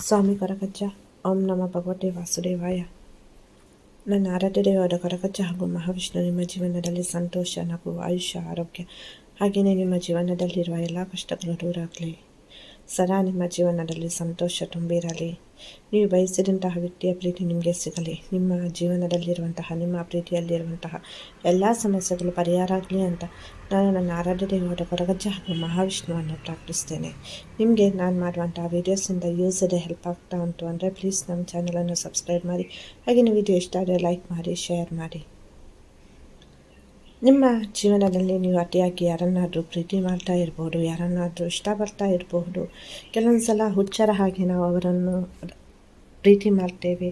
ಸ್ವಾಮಿ ಕೊರಗಜ್ಜ ಓಂ ನಮ ಭಗವತೆ ವಾಸುದೇವಾಯ. ನನ್ನ ಆರಾಧ್ಯ ದೇವಾದ ಹಾಗೂ ಮಹಾವಿಷ್ಣು ನಿಮ್ಮ ಜೀವನದಲ್ಲಿ ಸಂತೋಷ, ನಗು, ಆಯುಷ್ಯ, ಆರೋಗ್ಯ ಹಾಗೆಯೇ ನಿಮ್ಮ ಜೀವನದಲ್ಲಿರುವ ಎಲ್ಲ ಕಷ್ಟಗಳು ದೂರ ಆಗಲಿ. ಸದಾ ನಿಮ್ಮ ಜೀವನದಲ್ಲಿ ಸಂತೋಷ ತುಂಬಿರಲಿ. ನೀವು ಬಯಸಿದಂತಹ ವ್ಯಕ್ತಿಯ ಪ್ರೀತಿ ನಿಮಗೆ ಸಿಗಲಿ. ನಿಮ್ಮ ಜೀವನದಲ್ಲಿರುವಂತಹ, ನಿಮ್ಮ ಪ್ರೀತಿಯಲ್ಲಿರುವಂತಹ ಎಲ್ಲ ಸಮಸ್ಯೆಗಳು ಪರಿಹಾರ ಆಗಲಿ ಅಂತ ನಾನು ನನ್ನ ಆರಾಧ್ಯ ದೇವರ ಕೊರಗಜ್ಜ ಹಾಗೂ ಮಹಾವಿಷ್ಣುವನ್ನು ಪ್ರಾರ್ಥಿಸ್ತೇನೆ. ನಿಮಗೆ ನಾನು ಮಾಡುವಂತಹ ವೀಡಿಯೋಸಿಂದ ಯೂಸ್ ಇದೆ ಹೆಲ್ಪ್ ಆಗ್ತಾ ಉಂಟು ಅಂದರೆ ಪ್ಲೀಸ್ ನಮ್ಮ ಚಾನಲನ್ನು ಸಬ್ಸ್ಕ್ರೈಬ್ ಮಾಡಿ. ಹಾಗೆ ವಿಡಿಯೋ ಇಷ್ಟ ಆದರೆ ಲೈಕ್ ಮಾಡಿ ಶೇರ್ ಮಾಡಿ. ನಿಮ್ಮ ಜೀವನದಲ್ಲಿ ನೀವು ಅತಿಯಾಗಿ ಯಾರನ್ನಾದರೂ ಪ್ರೀತಿ ಮಾಡ್ತಾ ಇರ್ಬೋದು, ಯಾರನ್ನಾದರೂ ಇಷ್ಟಪಡ್ತಾ ಇರಬಹುದು ಕೆಲವೊಂದು ಸಲ ಹುಚ್ಚರ ಹಾಗೆ ನಾವು ಅವರನ್ನು ಪ್ರೀತಿ ಮಾಡ್ತೇವೆ,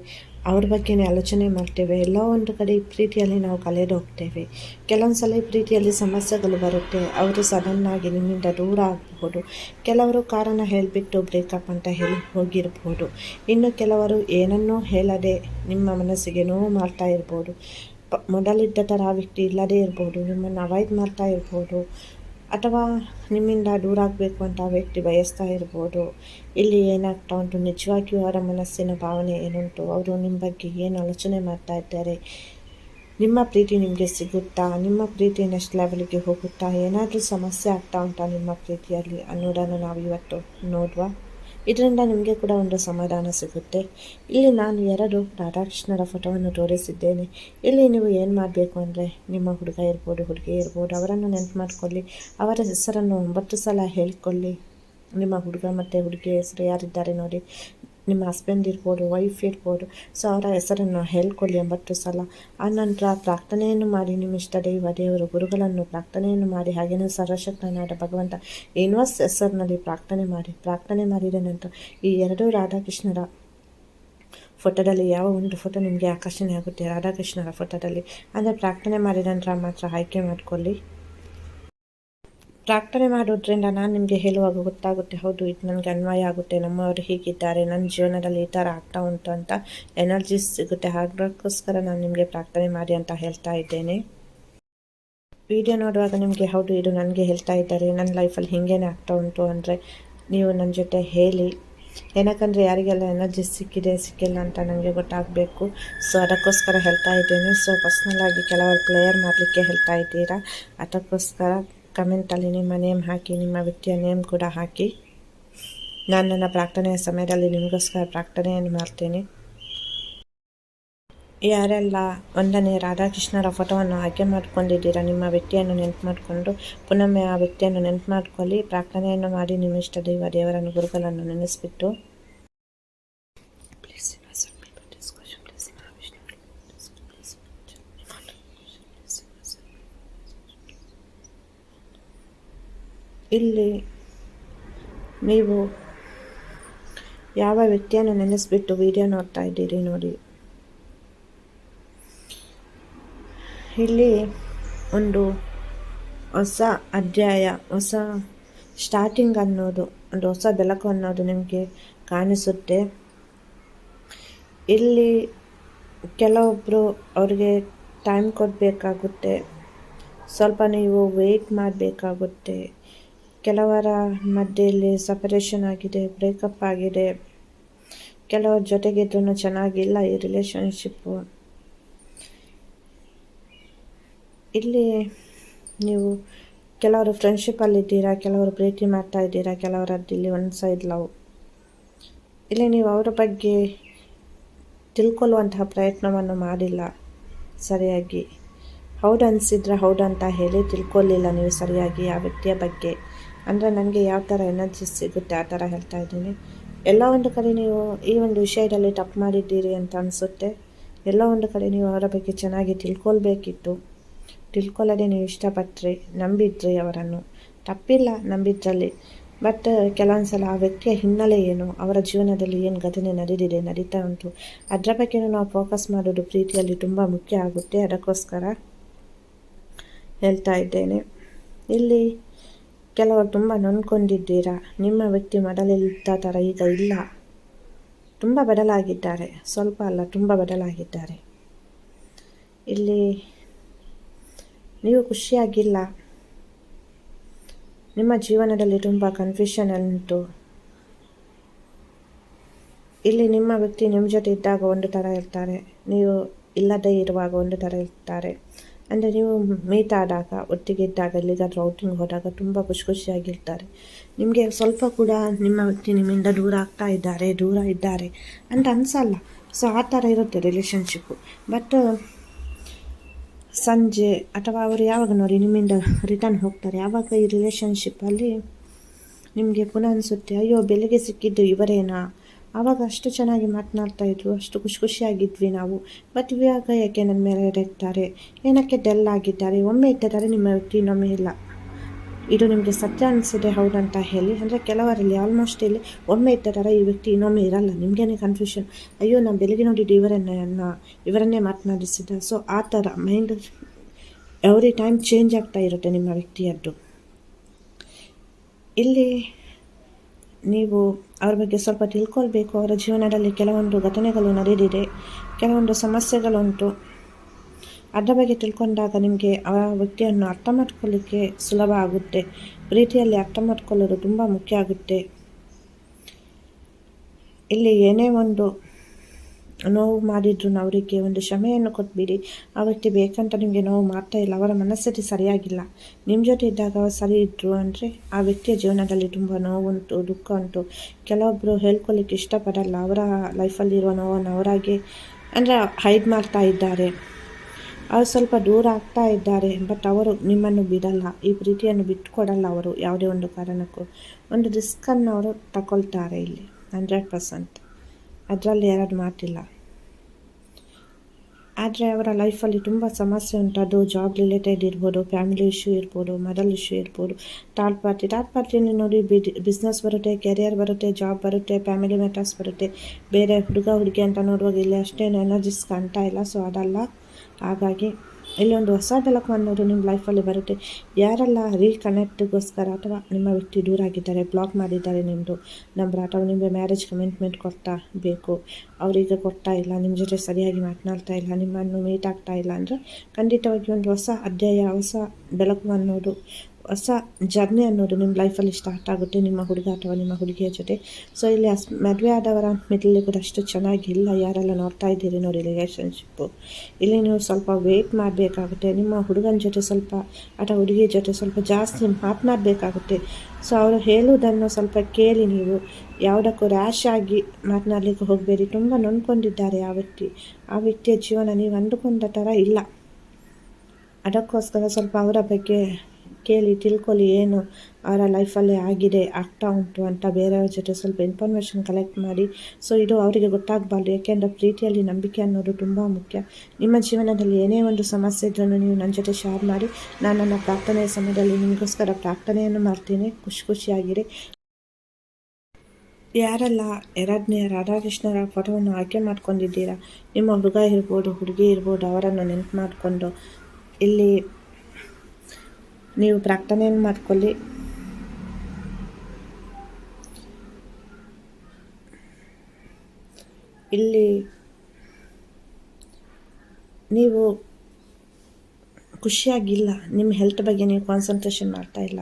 ಅವ್ರ ಬಗ್ಗೆನೇ ಆಲೋಚನೆ ಮಾಡ್ತೇವೆ, ಎಲ್ಲ ಒಂದು ಕಡೆ ಪ್ರೀತಿಯಲ್ಲಿ ನಾವು ಕಳೆದು ಹೋಗ್ತೇವೆ. ಕೆಲವೊಂದು ಸಲ ಪ್ರೀತಿಯಲ್ಲಿ ಸಮಸ್ಯೆಗಳು ಬರುತ್ತೆ, ಅವರು ಸಡನ್ನಾಗಿ ನಿಮ್ಮಿಂದ ದೂರ ಆಗಬಹುದು ಕೆಲವರು ಕಾರಣ ಹೇಳಿಬಿಟ್ಟು ಬ್ರೇಕಪ್ ಅಂತ ಹೇಳಿ ಹೋಗಿರ್ಬೋದು. ಇನ್ನು ಕೆಲವರು ಏನನ್ನೂ ಹೇಳದೆ ನಿಮ್ಮ ಮನಸ್ಸಿಗೆ ನೋವು ಮಾಡ್ತಾ ಇರ್ಬೋದು. ಮೊದಲಿದ್ದ ಥರ ವ್ಯಕ್ತಿ ಇಲ್ಲದೇ ಇರ್ಬೋದು, ನಿಮ್ಮನ್ನು ಅವಾಯ್ಡ್ ಮಾಡ್ತಾ ಇರ್ಬೋದು, ಅಥವಾ ನಿಮ್ಮಿಂದ ದೂರ ಆಗಬೇಕು ಅಂತ ವ್ಯಕ್ತಿ ಬಯಸ್ತಾ ಇರ್ಬೋದು, ಇಲ್ಲಿ ಏನಾಗ್ತಾ ಉಂಟು? ನಿಜವಾಗಿಯೂ ಅವರ ಮನಸ್ಸಿನ ಭಾವನೆ ಏನುಂಟು? ಅವರು ನಿಮ್ಮ ಬಗ್ಗೆ ಏನು ಆಲೋಚನೆ ಮಾಡ್ತಾ ಇದ್ದಾರೆ? ನಿಮ್ಮ ಪ್ರೀತಿ ನಿಮಗೆ ಸಿಗುತ್ತಾ? ನಿಮ್ಮ ಪ್ರೀತಿ ನೆಕ್ಸ್ಟ್ ಲೆವೆಲ್ಗೆ ಹೋಗುತ್ತಾ? ಏನಾದರೂ ಸಮಸ್ಯೆ ಆಗ್ತಾ ಉಂಟಾ ನಿಮ್ಮ ಪ್ರೀತಿಯಲ್ಲಿ ಅನ್ನೋದನ್ನು ನಾವು ಇವತ್ತು ನೋಡುವ? ಇದರಿಂದ ನಿಮಗೆ ಕೂಡ ಒಂದು ಸಮಾಧಾನ ಸಿಗುತ್ತೆ. ಇಲ್ಲಿ ನಾನು ಎರಡು ರಾಧಾಕೃಷ್ಣರ ಫೋಟೋವನ್ನು ತೋರಿಸಿದ್ದೇನೆ. ಇಲ್ಲಿ ನೀವು ಏನು ಮಾಡಬೇಕು ಅಂದರೆ ನಿಮ್ಮ ಹುಡುಗ ಇರ್ಬೋದು, ಹುಡುಗಿ ಇರ್ಬೋದು, ಅವರನ್ನು ನೆನಪು ಮಾಡಿಕೊಳ್ಳಿ. ಅವರ ಹೆಸರನ್ನು ಒಂಬತ್ತು ಸಲ ಹೇಳಿಕೊಳ್ಳಿ. ನಿಮ್ಮ ಹುಡುಗ ಮತ್ತು ಹುಡುಗಿಯ ಹೆಸರು ಯಾರಿದ್ದಾರೆ ನೋಡಿ. ನಿಮ್ಮ ಹಸ್ಬೆಂಡ್ ಇರ್ಬೋದು ವೈಫ್ ಇರ್ಬೋದು. ಸೊ ಅವರ ಹೆಸರನ್ನು ಹೇಳ್ಕೊಳ್ಳಿ ಎಂಬತ್ತು ಸಲ. ಆ ನಂತರ ಪ್ರಾರ್ಥನೆಯನ್ನು ಮಾಡಿ, ನಿಮ್ಮ ಇಷ್ಟ ದೈವ ದೇವರು, ಗುರುಗಳನ್ನು ಪ್ರಾರ್ಥನೆಯನ್ನು ಮಾಡಿ, ಹಾಗೆಯೇ ಸರ್ವಶಕ್ತನಾದ ಭಗವಂತ ಯೂನಿವರ್ಸ್ ಹೆಸರಿನಲ್ಲಿ ಪ್ರಾರ್ಥನೆ ಮಾಡಿ, ಪ್ರಾರ್ಥನೆ ಮಾಡಿದ ನಂತರ ಈ ಎರಡೂ ರಾಧಾಕೃಷ್ಣರ ಫೋಟೋದಲ್ಲಿ ಯಾವ ಒಂದು ಫೋಟೋ ನಿಮಗೆ ಆಕರ್ಷಣೆ ಆಗುತ್ತೆ? ರಾಧಾಕೃಷ್ಣರ ಫೋಟೋದಲ್ಲಿ. ಅಂದರೆ ಪ್ರಾರ್ಥನೆ ಮಾಡಿದ ನಂತರ ಮಾತ್ರ ಆಯ್ಕೆ ಮಾಡಿಕೊಳ್ಳಿ. ಪ್ರಾರ್ಥನೆ ಮಾಡೋದ್ರಿಂದ ನಾನು ನಿಮಗೆ ಹೇಳುವಾಗ ಗೊತ್ತಾಗುತ್ತೆ, ಹೌದು ಇದು ನನಗೆ ಅನ್ವಯ ಆಗುತ್ತೆ, ನಮ್ಮವರು ಹೀಗಿದ್ದಾರೆ ನನ್ನ ಜೀವನದಲ್ಲಿ ಈ ಥರ ಆಗ್ತಾ ಉಂಟು ಅಂತ ಎನರ್ಜಿ ಸಿಗುತ್ತೆ ಹಾಗೋಸ್ಕರ ನಾನು ನಿಮಗೆ ಪ್ರಾರ್ಥನೆ ಮಾಡಿ ಅಂತ ಹೇಳ್ತಾ ಇದ್ದೇನೆ. ವಿಡಿಯೋ ನೋಡುವಾಗ ನಿಮಗೆ, ಹೌದು ಇದು ನನಗೆ ಹೇಳ್ತಾ ಇದ್ದಾರೆ ನನ್ನ ಲೈಫಲ್ಲಿ ಹೀಗೇನೆ ಆಗ್ತಾ ಉಂಟು ಅಂದರೆ ನೀವು ನನ್ನ ಜೊತೆ ಹೇಳಿ. ಏನಕ್ಕಂದರೆ ಯಾರಿಗೆಲ್ಲ ಎನರ್ಜಿ ಸಿಕ್ಕಿದೆ, ಸಿಕ್ಕಿಲ್ಲ ಅಂತ ನನಗೆ ಗೊತ್ತಾಗಬೇಕು. ಸೊ ಅದಕ್ಕೋಸ್ಕರ ಹೇಳ್ತಾ ಇದ್ದೇನೆ. ಸೊ ಪರ್ಸ್ನಲ್ಲಾಗಿ ಕೆಲವರು ಪ್ಲೇಯರ್ ಮಾಡಲಿಕ್ಕೆ ಹೇಳ್ತಾ ಇದ್ದೀರಾ, ಅದಕ್ಕೋಸ್ಕರ ಕಮೆಂಟಲ್ಲಿ ನಿಮ್ಮ ನೇಮ್ ಹಾಕಿ, ನಿಮ್ಮ ವ್ಯಕ್ತಿಯ ನೇಮ್ ಕೂಡ ಹಾಕಿ. ನಾನು ನನ್ನ ಪ್ರಾರ್ಥನೆಯ ಸಮಯದಲ್ಲಿ ನಿಮಗೋಸ್ಕರ ಪ್ರಾರ್ಥನೆಯನ್ನು ಮಾಡ್ತೀನಿ. ಯಾರೆಲ್ಲ ಒಂದನೇ ರಾಧಾಕೃಷ್ಣರ ಫೋಟೋವನ್ನು ಆಯ್ಕೆ ಮಾಡ್ಕೊಂಡಿದ್ದೀರಾ, ನಿಮ್ಮ ವ್ಯಕ್ತಿಯನ್ನು ನೆನಪು ಮಾಡಿಕೊಂಡು, ಪುನೊಮ್ಮೆ ಆ ವ್ಯಕ್ತಿಯನ್ನು ನೆನಪು ಮಾಡ್ಕೊಳ್ಳಿ. ಪ್ರಾರ್ಥನೆಯನ್ನು ಮಾಡಿ ನಿಮ್ಮ ಇಷ್ಟ ದೈವ ದೇವರನ್ನು, ಗುರುಗಳನ್ನು ನೆನೆಸ್ಬಿಟ್ಟು. ಇಲ್ಲಿ ನೀವು ಯಾವ ವ್ಯಕ್ತಿಯನ್ನು ನೆನೆಸ್ಬಿಟ್ಟು ವಿಡಿಯೋ ನೋಡ್ತಾ ಇದ್ದೀರಿ ನೋಡಿ. ಇಲ್ಲಿ ಒಂದು ಹೊಸ ಅಧ್ಯಾಯ, ಹೊಸ ಸ್ಟಾರ್ಟಿಂಗ್ ಅನ್ನೋದು, ಒಂದು ಹೊಸ ಬೆಳಕು ಅನ್ನೋದು ನಿಮಗೆ ಕಾಣಿಸುತ್ತೆ. ಇಲ್ಲಿ ಕೆಲವೊಬ್ಬರು ಅವ್ರಿಗೆ ಟೈಮ್ ಕೊಡಬೇಕಾಗುತ್ತೆ. ಸ್ವಲ್ಪ ನೀವು ವೆಯ್ಟ್ ಮಾಡಬೇಕಾಗುತ್ತೆ. ಕೆಲವರ ಮಧ್ಯೆಯಲ್ಲಿ ಸಪರೇಷನ್ ಆಗಿದೆ ಬ್ರೇಕಪ್ ಆಗಿದೆ. ಕೆಲವರ ಜೊತೆಗಿದ್ರೂ ಚೆನ್ನಾಗಿಲ್ಲ ಈ ರಿಲೇಷನ್ಶಿಪ್ಪು ಇಲ್ಲಿ ನೀವು ಕೆಲವರು ಫ್ರೆಂಡ್ಶಿಪ್ಪಲ್ಲಿದ್ದೀರಾ ಕೆಲವರು ಪ್ರೀತಿ ಮಾಡ್ತಾ ಇದ್ದೀರಾ, ಕೆಲವರದ್ದು ಇಲ್ಲಿ ಒನ್ ಸೈಡ್ ಲವ್ ಇಲ್ಲಿ ನೀವು ಅವರ ಬಗ್ಗೆ ತಿಳ್ಕೊಳ್ಳುವಂತಹ ಪ್ರಯತ್ನವನ್ನು ಮಾಡಿಲ್ಲ ಸರಿಯಾಗಿ. ಹೌದು ಅನಿಸಿದ್ರೆ ಹೌದು ಅಂತ ಹೇಳಿ ತಿಳ್ಕೊಳ್ಳಿಲ್ಲ ನೀವು ಸರಿಯಾಗಿ ಆ ವ್ಯಕ್ತಿಯ ಬಗ್ಗೆ. ಅಂದರೆ ನನಗೆ ಯಾವ ಥರ ಎನರ್ಜಿ ಸಿಗುತ್ತೆ, ಆ ಥರ ಹೇಳ್ತಾ ಇದ್ದೀನಿ. ಎಲ್ಲ ಒಂದು ಕಡೆ ನೀವು ಈ ಒಂದು ವಿಷಯದಲ್ಲಿ ತಪ್ಪು ಮಾಡಿದ್ದೀರಿ ಅಂತ ಅನಿಸುತ್ತೆ. ಎಲ್ಲ ಒಂದು ಕಡೆ ನೀವು ಅವರ ಬಗ್ಗೆ ಚೆನ್ನಾಗಿ ತಿಳ್ಕೊಳ್ಬೇಕಿತ್ತು. ತಿಳ್ಕೊಳ್ಳೋದೇ ನೀವು ಇಷ್ಟಪಟ್ಟ್ರಿ ನಂಬಿದ್ರಿ ಅವರನ್ನು. ತಪ್ಪಿಲ್ಲ ನಂಬಿದ್ರಲ್ಲಿ. ಬಟ್ ಕೆಲವೊಂದು ಸಲ ಆ ವ್ಯಕ್ತಿಯ ಹಿನ್ನೆಲೆ ಏನು, ಅವರ ಜೀವನದಲ್ಲಿ ಏನು ಘಟನೆ ನಡೆದಿದೆ ನಡೀತಾ ಉಂಟು, ಅದರ ಬಗ್ಗೆಯೂ ನಾವು ಫೋಕಸ್ ಮಾಡೋದು ಪ್ರೀತಿಯಲ್ಲಿ ತುಂಬ ಮುಖ್ಯ ಆಗುತ್ತೆ. ಅದಕ್ಕೋಸ್ಕರ ಹೇಳ್ತಾ ಇದ್ದೇನೆ. ಇಲ್ಲಿ ಕೆಲವರು ತುಂಬ ನೊಂದ್ಕೊಂಡಿದ್ದೀರಾ? ನಿಮ್ಮ ವ್ಯಕ್ತಿ ಮೊದಲಿದ್ದ ಥರ ಈಗ ಇಲ್ಲ. ತುಂಬ ಬದಲಾಗಿದ್ದಾರೆ ಸ್ವಲ್ಪ ಅಲ್ಲ, ತುಂಬ ಬದಲಾಗಿದ್ದಾರೆ ಇಲ್ಲಿ ನೀವು ಖುಷಿಯಾಗಿಲ್ಲ. ನಿಮ್ಮ ಜೀವನದಲ್ಲಿ ತುಂಬ ಕನ್ಫ್ಯೂಷನ್ ಉಂಟು. ಇಲ್ಲಿ ನಿಮ್ಮ ವ್ಯಕ್ತಿ ನಿಮ್ಮ ಜೊತೆ ಇದ್ದಾಗ ಒಂದು ಥರ ಇರ್ತಾರೆ. ನೀವು ಇಲ್ಲದೇ ಇರುವಾಗ ಒಂದು ಥರ ಇರ್ತಾರೆ. ಅಂದರೆ ನೀವು ಮೀಟ್ ಆದಾಗ ಒಟ್ಟಿಗೆ ಇದ್ದಾಗ ಎಲ್ಲಿಗಾದ್ರೂ ಔಟಿಂಗ್ ಹೋದಾಗ ತುಂಬ ಖುಷಿ ಖುಷಿಯಾಗಿರ್ತಾರೆ ನಿಮಗೆ ಸ್ವಲ್ಪ ಕೂಡ ನಿಮ್ಮ ವ್ಯಕ್ತಿ ನಿಮ್ಮಿಂದ ದೂರ ಆಗ್ತಾ ಇದ್ದಾರೆ, ದೂರ ಇದ್ದಾರೆ ಅಂತ ಅನಿಸಲ್ಲ. ಸೊ ಆ ಥರ ಇರುತ್ತೆ ರಿಲೇಷನ್ಶಿಪ್ಪು ಬಟ್ ಸಂಜೆ ಅಥವಾ ಅವರು ಯಾವಾಗ ನೋಡಿ ನಿಮ್ಮಿಂದ ರಿಟರ್ನ್ ಹೋಗ್ತಾರೆ ಯಾವಾಗ ಈ ರಿಲೇಷನ್ಶಿಪ್ಪಲ್ಲಿ ನಿಮಗೆ ಪುನಃ ಅನಿಸುತ್ತೆ, ಅಯ್ಯೋ ಬೆಲೆಗೆ ಸಿಕ್ಕಿದ್ದು ಇವರೇನಾ? ಆವಾಗ ಅಷ್ಟು ಚೆನ್ನಾಗಿ ಮಾತನಾಡ್ತಾ ಇದ್ರು. ಅಷ್ಟು ಖುಷಿ ಖುಷಿಯಾಗಿದ್ವಿ ನಾವು. ಬಟ್ ಇವಾಗ ಯಾಕೆ ನನ್ನ ಮೇಲೆ ಇರ್ತಾರೆ ಏನಕ್ಕೆ ಡೆಲ್ ಆಗಿದ್ದಾರೆ? ಒಮ್ಮೆ ಇಟ್ಟಿದ್ದಾರೆ, ನಿಮ್ಮ ವ್ಯಕ್ತಿ ಇನ್ನೊಮ್ಮೆ ಇಲ್ಲ. ಇದು ನಿಮಗೆ ಸತ್ಯ ಅನಿಸಿದೆ ಹೌದಂತ ಹೇಳಿ. ಅಂದರೆ ಕೆಲವರಲ್ಲಿ ಆಲ್ಮೋಸ್ಟ್ ಇಲ್ಲಿ ಒಮ್ಮೆ ಇಟ್ಟಿದ್ದಾರೆ, ಈ ವ್ಯಕ್ತಿ ಇನ್ನೊಮ್ಮೆ ಇರಲ್ಲ. ನಿಮಗೇನೆ ಕನ್ಫ್ಯೂಷನ್ ಅಯ್ಯೋ, ನಾನು ಬೆಳಗ್ಗೆ ನೋಡಿದ್ದು ಇವರನ್ನೇ ಇವರನ್ನೇ ಮಾತನಾಡಿಸಿದ ಸೊ ಆ ಥರ ಮೈಂಡ್ ಎವ್ರಿ ಟೈಮ್ ಚೇಂಜ್ ಆಗ್ತಾ ಇರುತ್ತೆ ನಿಮ್ಮ ವ್ಯಕ್ತಿಯದ್ದು. ಇಲ್ಲಿ ನೀವು ಅವ್ರ ಬಗ್ಗೆ ಸ್ವಲ್ಪ ತಿಳ್ಕೊಳ್ಬೇಕು. ಅವರ ಜೀವನದಲ್ಲಿ ಕೆಲವೊಂದು ಘಟನೆಗಳು ನಡೆದಿದೆ, ಕೆಲವೊಂದು ಸಮಸ್ಯೆಗಳುಂಟು. ಅದರ ಬಗ್ಗೆ ತಿಳ್ಕೊಂಡಾಗ ನಿಮಗೆ ಆ ವ್ಯಕ್ತಿಯನ್ನು ಅರ್ಥ ಮಾಡ್ಕೊಳ್ಳಿಕ್ಕೆ ಸುಲಭ ಆಗುತ್ತೆ. ಪ್ರೀತಿಯಲ್ಲಿ ಅರ್ಥ ಮಾಡ್ಕೊಳ್ಳೋದು ತುಂಬ ಮುಖ್ಯ ಆಗುತ್ತೆ. ಇಲ್ಲಿ ಏನೇ ಒಂದು ನೋವು ಮಾಡಿದ್ರು ಅವರಿಗೆ ಒಂದು ಕ್ಷಮೆಯನ್ನು ಕೊಟ್ಬಿಡಿ ಆ ವ್ಯಕ್ತಿ ಬೇಕಂತ ನಿಮಗೆ ನೋವು ಮಾಡ್ತಾ ಇಲ್ಲ. ಅವರ ಮನಸ್ಥಿತಿ ಸರಿಯಾಗಿಲ್ಲ. ನಿಮ್ಮ ಜೊತೆ ಇದ್ದಾಗ ಅವರು ಸರಿ ಇದ್ದರು ಅಂದರೆ ಆ ವ್ಯಕ್ತಿಯ ಜೀವನದಲ್ಲಿ ತುಂಬ ನೋವುಂಟು ದುಃಖ ಉಂಟು. ಕೆಲವೊಬ್ಬರು ಹೇಳ್ಕೊಳ್ಳಿಕ್ಕೆ ಇಷ್ಟಪಡಲ್ಲ. ಅವರ ಲೈಫಲ್ಲಿರುವ ನೋವನ್ನು ಅವರಾಗೆ ಅಂದರೆ ಹೈಡ್ ಮಾಡ್ತಾ ಇದ್ದಾರೆ. ಅವರು ಸ್ವಲ್ಪ ದೂರ ಆಗ್ತಾ ಇದ್ದಾರೆ. ಬಟ್ ಅವರು ನಿಮ್ಮನ್ನು ಬಿಡಲ್ಲ. ಈ ಪ್ರೀತಿಯನ್ನು ಬಿಟ್ಟುಕೊಡಲ್ಲ ಅವರು ಯಾವುದೇ ಒಂದು ಕಾರಣಕ್ಕೂ. ಒಂದು ರಿಸ್ಕನ್ನು ಅವರು ತಗೊಳ್ತಾರೆ ಇಲ್ಲಿ. Hundred percent. ಅದರಲ್ಲಿ ಎರಡು ಮಾತಿಲ್ಲ. ಆದರೆ ಅವರ ಲೈಫಲ್ಲಿ ತುಂಬ ಸಮಸ್ಯೆ ಉಂಟು ಅದು ಜಾಬ್ ರಿಲೇಟೆಡ್ ಇರ್ಬೋದು ಫ್ಯಾಮಿಲಿ ಇಶ್ಯೂ ಇರ್ಬೋದು ಮದಲ್ ಇಶ್ಯೂ ಇರ್ಬೋದು ಥರ್ಡ್ ಪಾರ್ಟಿ ಥರ್ಡ್ ಪಾರ್ಟಿಯಲ್ಲಿ ನೋಡಿ ಬಿಸ್ನೆಸ್ ಬರುತ್ತೆ ಕೆರಿಯರ್ ಬರುತ್ತೆ ಜಾಬ್ ಬರುತ್ತೆ ಫ್ಯಾಮಿಲಿ ಮ್ಯಾಟರ್ಸ್ ಬರುತ್ತೆ. ಬೇರೆ ಹುಡುಗ, ಹುಡುಗಿ ಅಂತ ನೋಡುವಾಗ ಇಲ್ಲಿ ಅಷ್ಟೇನು ಎನರ್ಜಿಸ್ ಕಾಣ್ತಾ ಇಲ್ಲ. ಸೊ ಅದಲ್ಲ. ಹಾಗಾಗಿ ಇಲ್ಲಿ ಒಂದು ಹೊಸ ಬೆಳಕು ಅನ್ನೋದು ನಿಮ್ಮ ಲೈಫಲ್ಲಿ ಬರುತ್ತೆ. ಯಾರೆಲ್ಲ ರೀಕನೆಕ್ಟ್ಗೋಸ್ಕರ ಅಥವಾ ನಿಮ್ಮ ವ್ಯಕ್ತಿ ದೂರ ಆಗಿದ್ದಾರೆ ಬ್ಲಾಕ್ ಮಾಡಿದ್ದಾರೆ ನಿಮ್ಮದು ನಂಬರ್ ಅಥವಾ ನಿಮಗೆ ಮ್ಯಾರೇಜ್ ಕಮಿಟ್ಮೆಂಟ್ ಕೊಡ್ತಾ ಬೇಕು, ಅವರಿಗೆ ಕೊಡ್ತಾ ಇಲ್ಲ ನಿಮ್ಮ ಜೊತೆ ಸರಿಯಾಗಿ ಮಾತನಾಡ್ತಾ ಇಲ್ಲ, ನಿಮ್ಮನ್ನು ಮೀಟ್ ಆಗ್ತಾ ಇಲ್ಲ ಅಂದರೆ ಖಂಡಿತವಾಗಿ ಒಂದು ಹೊಸ ಅಧ್ಯಾಯ, ಹೊಸ ಬೆಳಕು ಅನ್ನೋದು ಹೊಸ ಜರ್ನಿ ಅನ್ನೋದು ನಿಮ್ಮ ಲೈಫಲ್ಲಿ ಸ್ಟಾರ್ಟ್ ಆಗುತ್ತೆ, ನಿಮ್ಮ ಹುಡುಗ ಅಥವಾ ನಿಮ್ಮ ಹುಡುಗಿಯ ಜೊತೆ. ಸೊ ಇಲ್ಲಿ ಅಸ್ ಮದುವೆ ಆದವರ ಮಿಡ್ಲಿ ಕೂಡ ಅಷ್ಟು ಚೆನ್ನಾಗಿಲ್ಲ. ಯಾರೆಲ್ಲ ನೋಡ್ತಾ ಇದ್ದೀರಿ ನೋಡಿ ರಿಲೇಷನ್ಶಿಪ್ಪು ಇಲ್ಲಿ ನೀವು ಸ್ವಲ್ಪ ವೆಯ್ಟ್ ಮಾಡಬೇಕಾಗುತ್ತೆ. ನಿಮ್ಮ ಹುಡುಗನ ಜೊತೆ ಸ್ವಲ್ಪ ಅಥವಾ ಹುಡುಗಿಯ ಜೊತೆ ಸ್ವಲ್ಪ ಜಾಸ್ತಿ ಮಾತನಾಡಬೇಕಾಗುತ್ತೆ ಸೊ ಅವರು ಹೇಳುವುದನ್ನು ಸ್ವಲ್ಪ ಕೇಳಿ ನೀವು. ಯಾವುದಕ್ಕೂ ರ್ಯಾಶ್ ಆಗಿ ಮಾತನಾಡಲಿಕ್ಕೆ ಹೋಗಬೇಡಿ. ತುಂಬ ನೊಂದ್ಕೊಂಡಿದ್ದಾರೆ ಆ ವ್ಯಕ್ತಿ. ಆ ವ್ಯಕ್ತಿಯ ಜೀವನ ನೀವು ಅಂದುಕೊಂಡ ಥರ ಇಲ್ಲ. ಅದಕ್ಕೋಸ್ಕರ ಸ್ವಲ್ಪ ಅವರ ಬಗ್ಗೆ ಕೇಳಿ ತಿಳ್ಕೊಳ್ಳಿ ಏನು ಅವರ ಲೈಫಲ್ಲೇ ಆಗಿದೆ, ಆಗ್ತಾ ಉಂಟು ಅಂತ ಬೇರೆಯವ್ರ ಜೊತೆ ಸ್ವಲ್ಪ ಇನ್ಫಾರ್ಮೇಷನ್ ಕಲೆಕ್ಟ್ ಮಾಡಿ. ಸೊ ಇದು ಅವರಿಗೆ ಗೊತ್ತಾಗಬಾರ್ದು. ಯಾಕೆಂದರೆ ಪ್ರೀತಿಯಲ್ಲಿ ನಂಬಿಕೆ ಅನ್ನೋದು ತುಂಬ ಮುಖ್ಯ. ನಿಮ್ಮ ಜೀವನದಲ್ಲಿ ಏನೇ ಒಂದು ಸಮಸ್ಯೆ ಇದ್ರೂ ನೀವು ನನ್ನ ಜೊತೆ ಶೇರ್ ಮಾಡಿ. ನಾನು ನನ್ನ ಪ್ರಾರ್ಥನೆಯ ಸಮಯದಲ್ಲಿ ನಿಮಗೋಸ್ಕರ ಪ್ರಾರ್ಥನೆಯನ್ನು ಮಾಡ್ತೀನಿ. ಖುಷಿ ಖುಷಿಯಾಗಿರಿ. ಯಾರೆಲ್ಲ ಎರಡನೇ ರಾಧಾಕೃಷ್ಣರ ಫೋಟೋವನ್ನು ಆಯ್ಕೆ ಮಾಡ್ಕೊಂಡಿದ್ದೀರಾ? ನಿಮ್ಮ ಹುಡುಗ ಇರ್ಬೋದು, ಹುಡುಗಿ ಇರ್ಬೋದು, ಅವರನ್ನು ನೆನಪು ಮಾಡಿಕೊಂಡು. ಇಲ್ಲಿ ನೀವು ಪ್ರಾರ್ಥನೆಯನ್ನು ಮಾಡ್ಕೊಳ್ಳಿ? ಇಲ್ಲಿ ನೀವು ಖುಷಿಯಾಗಿಲ್ಲ, ನಿಮ್ಮ ಹೆಲ್ತ್ ಬಗ್ಗೆ ನೀವು ಕಾನ್ಸಂಟ್ರೇಷನ್ ಮಾಡ್ತಾ ಇಲ್ಲ.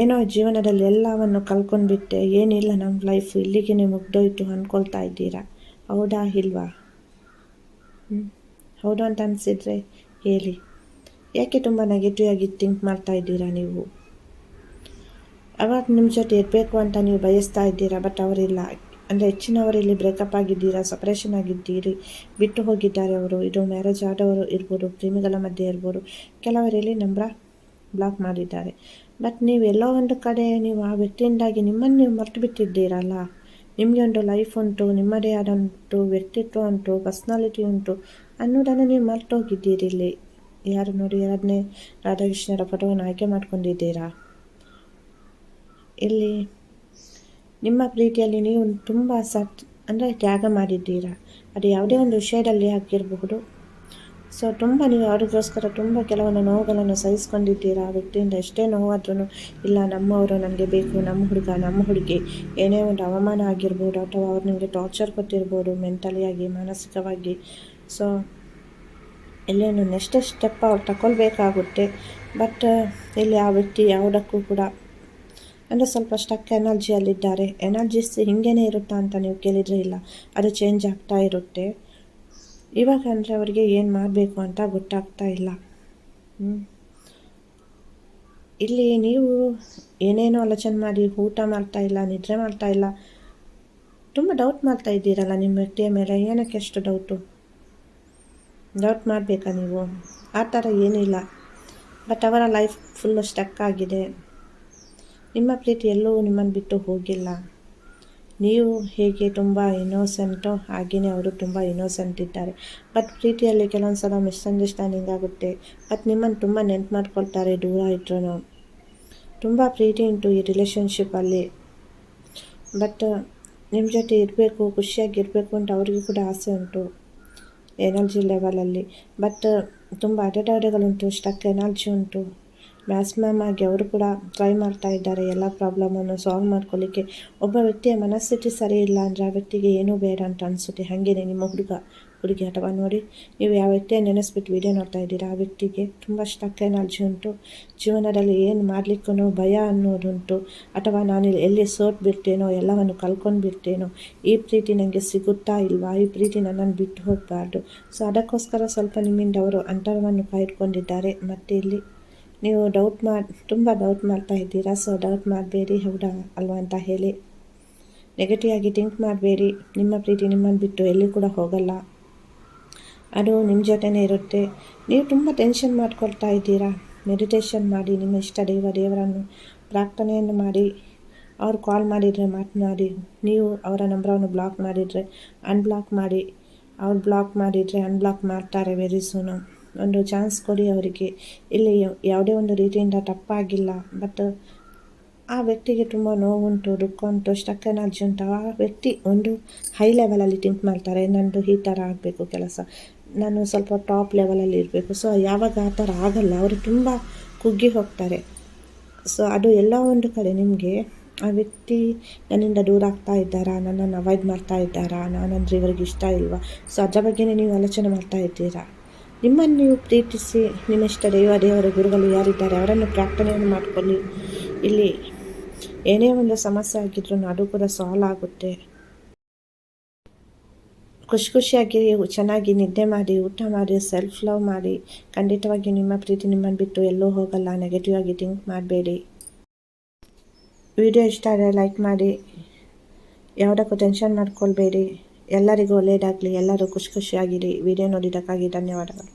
ಏನೋ ಜೀವನದಲ್ಲಿ ಎಲ್ಲವನ್ನು ಕಲ್ಕೊಂಡ್ಬಿಟ್ಟೆ ಏನಿಲ್ಲ ನಮ್ಮ ಲೈಫ್ ಇಲ್ಲಿಗೆ ನೀವು ಮುಗ್ದೋಯ್ತು ಅಂದ್ಕೊಳ್ತಾ ಇದ್ದೀರಾ? ಹೌದಾ ಇಲ್ವಾ? ಹೌದು ಅಂತ ಅನಿಸಿದ್ರೆ ಹೇಳಿ. ಯಾಕೆ ತುಂಬ ನೆಗೆಟಿವ್ ಆಗಿ ಥಿಂಕ್ ಮಾಡ್ತಾ ಇದ್ದೀರಾ ನೀವು? ಅವಾಗ ನಿಮ್ಮ ಜೊತೆ ಇರಬೇಕು ಅಂತ ನೀವು ಬಯಸ್ತಾ ಇದ್ದೀರಾ, ಬಟ್ ಅವರಿಲ್ಲ. ಅಂದರೆ ಹೆಚ್ಚಿನವರಲ್ಲಿ ಬ್ರೇಕಪ್ ಆಗಿದ್ದೀರಾ ಸಪ್ರೇಷನ್ ಆಗಿದ್ದೀರಿ, ಬಿಟ್ಟು ಹೋಗಿದ್ದಾರೆ ಅವರು, ಇದು ಮ್ಯಾರೇಜ್ ಆದವರು ಇರ್ಬೋದು, ಪ್ರೇಮಿಗಳ ಮಧ್ಯೆ ಇರ್ಬೋದು, ಕೆಲವರಲ್ಲಿ ನಂಬರ ಬ್ಲಾಕ್ ಮಾಡಿದ್ದಾರೆ. ಬಟ್ ನೀವು ಎಲ್ಲೋ ಒಂದು ಕಡೆ ನೀವು ಆ ವ್ಯಕ್ತಿಯಿಂದಾಗಿ ನಿಮ್ಮನ್ನು ನೀವು ಮರೆತು ಬಿಟ್ಟಿದ್ದೀರಲ್ಲ? ನಿಮಗೆ ಒಂದು ಲೈಫ್ ಉಂಟು, ನಿಮ್ಮದೇ ಆದಂಟು ವ್ಯಕ್ತಿತ್ವ ಉಂಟು ಪರ್ಸ್ನಾಲಿಟಿ ಉಂಟು ಅನ್ನೋದನ್ನು ನೀವು ಮರೆತೋಗಿದ್ದೀರಿ ಇಲ್ಲಿ. ಯಾರು ನೋಡಿ ಯಾರನ್ನೇ ರಾಧಾಕೃಷ್ಣರ ಫೋಟೋವನ್ನು ಆಯ್ಕೆ ಮಾಡ್ಕೊಂಡಿದ್ದೀರಾ? ಇಲ್ಲಿ ನಿಮ್ಮ ಪ್ರೀತಿಯಲ್ಲಿ ನೀವು ತುಂಬ ಸತ್, ಅಂದರೆ ತ್ಯಾಗ ಮಾಡಿದ್ದೀರಾ? ಅದು ಯಾವುದೇ ಒಂದು ವಿಷಯದಲ್ಲಿ ಆಗಿರಬಹುದು ಸೊ ತುಂಬ ನೀವು ಅವ್ರಿಗೋಸ್ಕರ ತುಂಬ ಕೆಲವೊಂದು ನೋವುಗಳನ್ನು ಸಹಿಸ್ಕೊಂಡಿದ್ದೀರಾ? ಆ ವ್ಯಕ್ತಿಯಿಂದ ಎಷ್ಟೇ ನೋವಾದ್ರೂ ಇಲ್ಲ, ನಮ್ಮವರು ನನಗೆ ಬೇಕು, ನಮ್ಮ ಹುಡುಗ, ನಮ್ಮ ಹುಡುಗಿ, ಏನೇ ಒಂದು ಅವಮಾನ ಆಗಿರ್ಬೋದು, ಅಥವಾ ಅವ್ರು ನಿಮಗೆ ಟಾರ್ಚರ್ ಕೊಟ್ಟಿರ್ಬೋದು ಮೆಂಟಲಿಯಾಗಿ ಮಾನಸಿಕವಾಗಿ. ಸೊ ಇಲ್ಲೇನು ನೆಕ್ಸ್ಟ್ ಸ್ಟೆಪ್ ಅವ್ರು ತಗೊಳ್ಬೇಕಾಗುತ್ತೆ ಬಟ್ ಇಲ್ಲಿ ಆ ವ್ಯಕ್ತಿ ಯಾವುದಕ್ಕೂ ಕೂಡ ಅಂದರೆ ಸ್ವಲ್ಪ ಸ್ಟಕ್ ಎನರ್ಜಿಯಲ್ಲಿದ್ದಾರೆ ಎನರ್ಜಿಸ್ ಹಿಂಗೇ ಇರುತ್ತಾ ಅಂತ ನೀವು ಕೇಳಿದರೆ ಇಲ್ಲ. ಅದು ಚೇಂಜ್ ಆಗ್ತಾ ಇರುತ್ತೆ. ಇವಾಗ ಅಂದರೆ ಅವರಿಗೆ ಏನು ಮಾಡಬೇಕು ಅಂತ ಗೊತ್ತಾಗ್ತಾ ಇಲ್ಲ. ಇಲ್ಲಿ ನೀವು ಏನೇನೋ ಆಲೋಚನೆ ಮಾಡಿ, ಊಟ ಮಾಡ್ತಾ ಇಲ್ಲ, ನಿದ್ರೆ ಮಾಡ್ತಾ ಇಲ್ಲ, ತುಂಬ ಡೌಟ್ ಮಾಡ್ತಾ ಇದ್ದೀರಲ್ಲ ನಿಮ್ಮ ವ್ಯಕ್ತಿಯ ಮೇಲೆ. ಏನಕ್ಕೆ ಎಷ್ಟು ಡೌಟು ಡೌಟ್ ಮಾಡಬೇಕಾ ನೀವು? ಆ ಥರ ಏನಿಲ್ಲ ಬಟ್ ಅವರ ಲೈಫ್ ಫುಲ್ಲು ಸ್ಟಕ್ ಆಗಿದೆ. ನಿಮ್ಮ ಪ್ರೀತಿ ಎಲ್ಲೂ ನಿಮ್ಮನ್ನು ಬಿಟ್ಟು ಹೋಗಿಲ್ಲ. ನೀವು ಹೇಗೆ ತುಂಬ ಇನ್ನೋಸೆಂಟು ಹಾಗೆಯೇ ಅವರು ತುಂಬ ಇನ್ನೋಸೆಂಟ್ ಇದ್ದಾರೆ. ಬಟ್ ಪ್ರೀತಿಯಲ್ಲಿ ಕೆಲವೊಂದು ಸಲ ಮಿಸ್ಅಂಡರ್ಸ್ಟ್ಯಾಂಡಿಂಗ್ ಆಗುತ್ತೆ. ಬಟ್ ನಿಮ್ಮನ್ನು ತುಂಬ ನೆನ್ಪು ಮಾಡ್ಕೊಳ್ತಾರೆ ದೂರ ಇದ್ರೂ. ತುಂಬ ಪ್ರೀತಿ ಉಂಟು ಈ ರಿಲೇಷನ್ಶಿಪ್ಪಲ್ಲಿ ಬಟ್ ನಿಮ್ಮ ಜೊತೆ ಇರಬೇಕು ಖುಷಿಯಾಗಿರಬೇಕು ಅಂತ ಅವರಿಗೂ ಕೂಡ ಆಸೆ ಉಂಟು. ಎನರ್ಜಿ ಲೆವೆಲಲ್ಲಿ ಬಟ್ ತುಂಬ ಅಡೆತಡೆಗಳುಂಟು ಸ್ಟಕ್ ಎನರ್ಜಿ ಉಂಟು. ಮ್ಯಾಕ್ಸಿಮಮ್ ಆಗಿ ಅವರು ಕೂಡ ಟ್ರೈ ಮಾಡ್ತಾ ಇದ್ದಾರೆ ಎಲ್ಲ ಪ್ರಾಬ್ಲಮನ್ನು ಸಾಲ್ವ್ ಮಾಡ್ಕೊಳ್ಳಿಕ್ಕೆ ಒಬ್ಬ ವ್ಯಕ್ತಿಯ ಮನಸ್ಥಿತಿ ಸರಿ ಇಲ್ಲ ಅಂದರೆ ಆ ವ್ಯಕ್ತಿಗೆ ಏನೂ ಬೇಡ ಅಂತ ಅನಿಸುತ್ತೆ. ಹಾಗೇನೆ ನಿಮ್ಮ ಹುಡುಗ? ಹುಡುಗಿ ಅಥವಾ ನೋಡಿ, ನೀವು ಯಾವ ವ್ಯಕ್ತಿಯ ನೆನೆಸ್ಬಿಟ್ಟು ವಿಡಿಯೋ ನೋಡ್ತಾ ಇದ್ದೀರಾ? ಆ ವ್ಯಕ್ತಿಗೆ ತುಂಬ ಸ್ಟಕ್ ಎನರ್ಜಿ ಉಂಟು. ಜೀವನದಲ್ಲಿ ಏನು ಮಾಡಲಿಕ್ಕೂ ಭಯ ಅನ್ನೋದುಂಟು. ಅಥವಾ ನಾನು ಎಲ್ಲಿ ಸೋಟ್ ಬಿಡ್ತೇನೋ, ಎಲ್ಲವನ್ನು ಕಲ್ಕೊಂಡು ಬಿಡ್ತೇನೋ, ಈ ಪ್ರೀತಿ ನನಗೆ ಸಿಗುತ್ತಾ ಇಲ್ವಾ? ಈ ಪ್ರೀತಿ ನನ್ನನ್ನು ಬಿಟ್ಟು ಹೋಗಬಾರ್ದು. ಸೊ, ಅದಕ್ಕೋಸ್ಕರ ಸ್ವಲ್ಪ ನಿಮ್ಮಿಂದ ಅವರು ಅಂತರವನ್ನು ಕಾಯ್ದುಕೊಂಡಿದ್ದಾರೆ. ಮತ್ತು ಇಲ್ಲಿ ನೀವು ಡೌಟ್ ಮಾಡಿ ತುಂಬ ಡೌಟ್ ಮಾಡ್ತಾ ಇದ್ದೀರಾ? ಸೊ ಡೌಟ್ ಮಾಡಬೇಡಿ, ಹೌದಾ ಅಲ್ವಾ ಅಂತ ಹೇಳಿ. ನೆಗೆಟಿವ್ ಆಗಿ ಥಿಂಕ್ ಮಾಡಬೇಡಿ. ನಿಮ್ಮ ಪ್ರೀತಿ ನಿಮ್ಮನ್ನು ಬಿಟ್ಟು ಎಲ್ಲಿ ಕೂಡ ಹೋಗಲ್ಲ. ಅದು ನಿಮ್ಮ ಜೊತೆನೇ ಇರುತ್ತೆ. ನೀವು ತುಂಬ ಟೆನ್ಷನ್ ಮಾಡ್ಕೊಳ್ತಾ ಇದ್ದೀರಾ? ಮೆಡಿಟೇಷನ್ ಮಾಡಿ, ನಿಮ್ಮ ಇಷ್ಟ ದೇವ ದೇವರನ್ನು ಪ್ರಾರ್ಥನೆಯನ್ನು ಮಾಡಿ, ಅವ್ರು ಕಾಲ್ ಮಾಡಿದರೆ ಮಾತನಾಡಿ ನೀವು ಅವರ ನಂಬರನ್ನು ಬ್ಲಾಕ್ ಮಾಡಿದರೆ ಅನ್ಬ್ಲಾಕ್ ಮಾಡಿ, ಅವ್ರು ಬ್ಲಾಕ್ ಮಾಡಿದರೆ ಅನ್ಬ್ಲಾಕ್ ಮಾಡ್ತಾರೆ ವೆರಿ ಸೂನು ಒಂದು ಚಾನ್ಸ್ ಕೊಡಿ ಅವರಿಗೆ. ಇಲ್ಲಿ ಯಾವುದೇ ಒಂದು ರೀತಿಯಿಂದ ತಪ್ಪಾಗಿಲ್ಲ ಬಟ್ ಆ ವ್ಯಕ್ತಿಗೆ ತುಂಬ ನೋವುಂಟು ದುಃಖ ಉಂಟು ಸ್ಟಕ್ಕನ್ ಉಂಟು. ಆ ವ್ಯಕ್ತಿ ಒಂದು ಹೈ ಲೆವೆಲಲ್ಲಿ ಥಿಂಕ್ ಮಾಡ್ತಾರೆ, ನಂದು ಈ ಥರ ಆಗಬೇಕು ಕೆಲಸ. ನಾನು ಸ್ವಲ್ಪ ಟಾಪ್ ಲೆವೆಲಲ್ಲಿ ಇರಬೇಕು. ಸೊ ಯಾವಾಗ ಆ ಥರ ಆಗಲ್ಲ. ಅವರು ತುಂಬ ಕುಗ್ಗಿ ಹೋಗ್ತಾರೆ. ಸೊ ಅದು ಎಲ್ಲ ಒಂದು ಕಡೆ ನಿಮಗೆ ಆ ವ್ಯಕ್ತಿ ನನ್ನಿಂದ ದೂರ ಆಗ್ತಾ ಇದ್ದಾರಾ? ನನ್ನನ್ನು ಅವಾಯ್ಡ್ ಮಾಡ್ತಾ ಇದ್ದಾರಾ? ನಾನಂದರೆ ಇವರಿಗೆ ಇಷ್ಟ ಇಲ್ವಾ? ಸೊ ಅದರ ಬಗ್ಗೆನೇ ನೀವು ಆಲೋಚನೆ ಮಾಡ್ತಾ ಇದ್ದೀರಾ? ನಿಮ್ಮನ್ನು ನೀವು ಪ್ರೀತಿಸಿ ನಿಮ್ಮ ಇಷ್ಟ ದೇವ, ದೇವರ ಗುರುಗಳು ಯಾರಿದ್ದಾರೆ? ಅವರನ್ನು ಪ್ರಾರ್ಥನೆಯನ್ನು ಮಾಡ್ಕೊಳ್ಳಿ. ಇಲ್ಲಿ ಏನೇ ಒಂದು ಸಮಸ್ಯೆ ಆಗಿದ್ರೂ ಅದು ಕೂಡ ಸಾಲ್ವ್ ಆಗುತ್ತೆ. ಖುಷಿ ಖುಷಿಯಾಗಿ ಚೆನ್ನಾಗಿ ನಿದ್ದೆ ಮಾಡಿ, ಊಟ ಮಾಡಿ ಸೆಲ್ಫ್ ಲವ್ ಮಾಡಿ, ಖಂಡಿತವಾಗಿ ನಿಮ್ಮ ಪ್ರೀತಿ ನಿಮ್ಮನ್ನು ಬಿಟ್ಟು ಎಲ್ಲೂ ಹೋಗಲ್ಲ ನೆಗೆಟಿವ್ ಆಗಿ ಥಿಂಕ್ ಮಾಡಬೇಡಿ. ವಿಡಿಯೋ ಇಷ್ಟ ಆದರೆ ಲೈಕ್ ಮಾಡಿ, ಯಾವುದಕ್ಕೂ ಟೆನ್ಷನ್ ಮಾಡ್ಕೊಳ್ಬೇಡಿ. ಎಲ್ಲರಿಗೂ ಒಳ್ಳೆಯದಾಗಲಿ ಎಲ್ಲರೂ ಖುಷಿ ಖುಷಿಯಾಗಿರಿ ವಿಡಿಯೋ ನೋಡಿದ್ದಕ್ಕಾಗಿ ಧನ್ಯವಾದಗಳು.